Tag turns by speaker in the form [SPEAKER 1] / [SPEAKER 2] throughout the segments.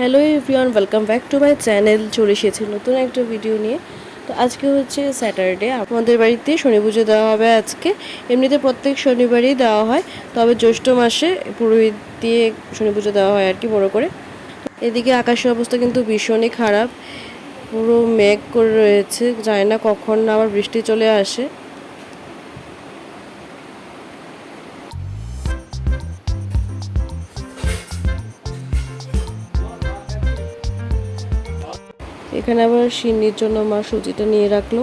[SPEAKER 1] Hello everyone welcome back to my channel চলে এসেছি নতুন একটা ভিডিও নিয়ে। তো আজকে হচ্ছে স্যাটারডে আমাদের বাড়িতে শনি পুজো দেওয়া হবে আজকে। এমনিতে প্রত্যেক শনিবারই দেওয়া হয়। তবে জ্যৈষ্ঠ মাসে পুরোহিত দিয়ে শনি পুজো দেওয়া হয় আর কি বড় করে। এদিকে আকাশের অবস্থা কিন্তু ভীষণই খারাপ। পুরো মেঘ করে রয়েছে। জানি না কখন আবার বৃষ্টি চলে আসে। এখানে আবার সিন্নির জন্য মা সুজিটা নিয়ে রাখল।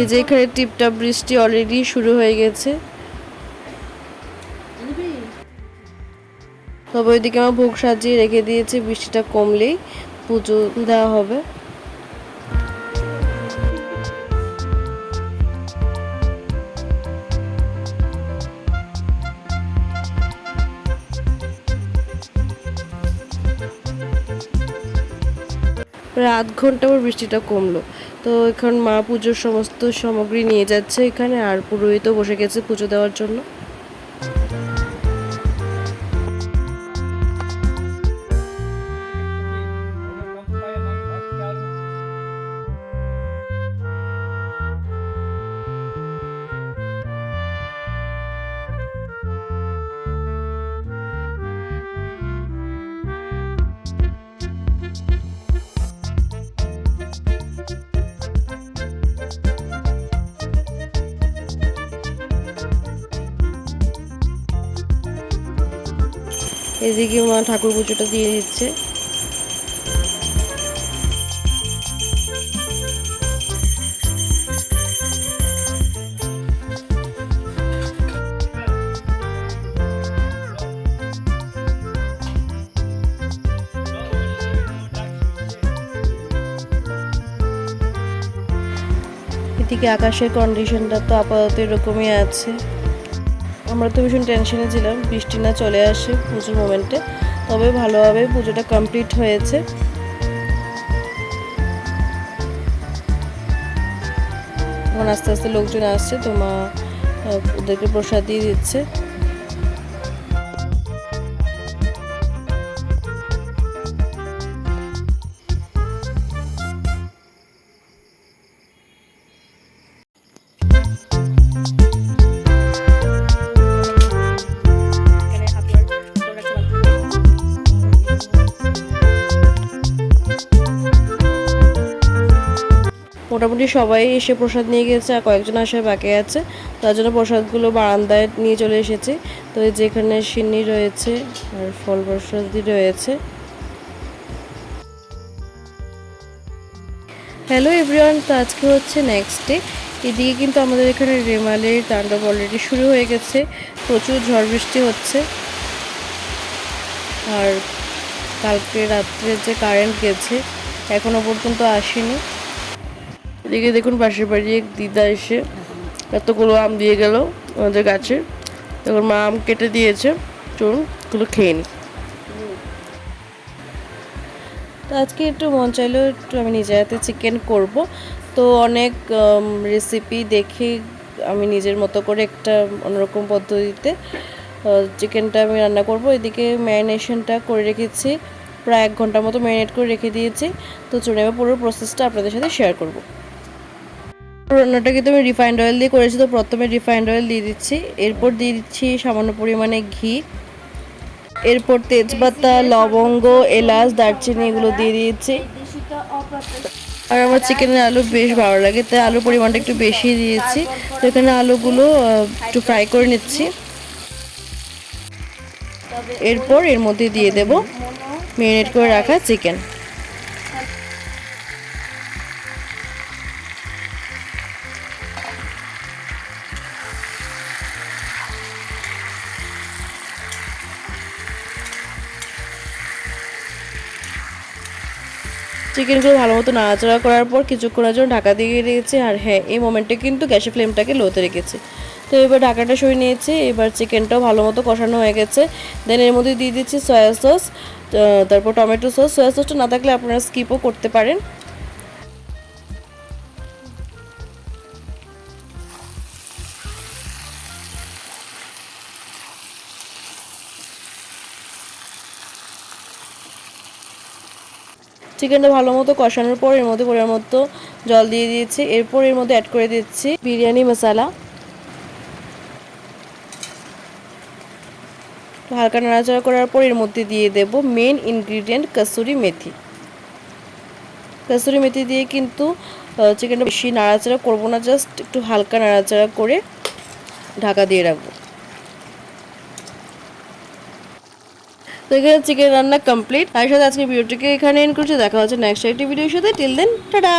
[SPEAKER 1] এই যে এখানে টিপটাপ বৃষ্টি অলরেডি শুরু হয়ে গেছে। তবে ওইদিকে আমার ভোগ সাজিয়ে রেখে দিয়েছে, বৃষ্টিটা কমলেই পুজো দেওয়া হবে। প্রায় আধ ঘণ্টা পর বৃষ্টিটা কমলো। তো এখন মা পুজোর সমস্ত সামগ্রী নিয়ে যাচ্ছে এখানে আর পুরোহিতও বসে গেছে পুজো দেওয়ার জন্য। এদিকে মা ঠাকুর পুজোটা দিয়ে দিচ্ছে। এদিকে আকাশের কন্ডিশনটা তো আপাতত এরকমই আছে। আমরা তো ভীষণ টেনশনে ছিলাম। বৃষ্টি না চলে আসে পুজোর মোমেন্টে তবে ভালোভাবে পুজোটা কমপ্লিট হয়েছে। এখন আস্তে আস্তে লোকজন আসছে তো মা ওদেরকে প্রসাদ দিয়ে দিচ্ছে। মোটামুটি সবাই এসে প্রসাদ নিয়ে গেছে আর কয়েকজন আসায় বাকি আছে। তার জন্য প্রসাদগুলো বারান্দায় নিয়ে চলে এসেছি। তো যেখানে সিন্নি রয়েছে আর ফল প্রসাদি রয়েছে। হ্যালো এভরিওয়ান তো আজকে হচ্ছে নেক্সট ডে এদিকে কিন্তু আমাদের এখানে রেমালের তাণ্ডব অলরেডি শুরু হয়ে গেছে। প্রচুর ঝড় বৃষ্টি হচ্ছে। আর কালকে রাত্রে যে কারেন্ট গেছে, এখনও পর্যন্ত আসেনি। এদিকে দেখুন পাশের বাড়ি এক দিদা এসে এতগুলো আম দিয়ে গেল আমাদের গাছে। তখন মা আম কেটে দিয়েছে। চলুন, এগুলো খেয়ে নিই। তো আজকে একটু মন চাইলো একটু আমি নিজের হাতে চিকেন করব। তো অনেক রেসিপি দেখে আমি নিজের মতো করে একটা অন্যরকম পদ্ধতিতে চিকেনটা আমি রান্না করব। এদিকে ম্যারিনেশনটা করে রেখেছি। প্রায় এক ঘণ্টার মতো ম্যারিনেট করে রেখে দিয়েছি। তো চলে আমি পুরো প্রসেসটা আপনাদের সাথে শেয়ার করব। রান্নাটা কিন্তু আমি রিফাইন্ড অয়েল দিয়ে করেছি, তো প্রথমে রিফাইন্ড অয়েল দিয়ে দিচ্ছি। এরপর দিয়ে দিচ্ছি সামান্য পরিমাণে ঘি। এরপর তেজপাতা, লবঙ্গ, এলাচ, দারচিনি এগুলো দিয়ে দিয়েছি। আর আমার চিকেনের আলু বেশ ভালো লাগে, তাই আলুর পরিমাণটা একটু বেশি দিয়েছি। তো এখানে আলুগুলো একটু ফ্রাই করে নিচ্ছি। এরপর এর মধ্যে দিয়ে দেব মেরিনেট করে রাখা চিকেন চিকেনগুলো ভালো মতো নাড়াচাড়া করার পর কিছুক্ষণের জন্য ঢাকা দিয়ে রেখেছি আর হ্যাঁ এই মোমেন্টে কিন্তু গ্যাসের ফ্লেমটাকে লোতে রেখেছি। তো এবার ঢাকাটা সরিয়ে নিয়েছি, এবার চিকেনটাও ভালো মতো কষানো হয়ে গেছে। দেন এর মধ্যে দিয়ে দিচ্ছি সয়া সস তারপর টমেটো সস সয়া সসটা না থাকলে আপনারা স্কিপও করতে পারেন। চিকেনটা ভালো মতো কষানোর পর এর মধ্যে পরিমাণ মতো জল দিয়ে দিয়েছি। এরপর এর মধ্যে অ্যাড করে দিচ্ছি বিরিয়ানি মশলা। হালকা নাড়াচাড়া করার পর এর মধ্যে দিয়ে দেব মেন ইনগ্রিডিয়েন্ট কাসুরি মেথি। কাসুরি মেথি দিয়ে কিন্তু চিকেনটা বেশি নাড়াচাড়া করব না জাস্ট একটু হালকা নাড়াচাড়া করে ঢাকা দিয়ে রাখব। তো এখানে চিকেন রান্না কমপ্লিট আর সাথে আজকে ভিডিওটিকে এখানে এন্ড করছি। দেখা হচ্ছে নেক্সট একটি ভিডিওর সাথে। Till then tata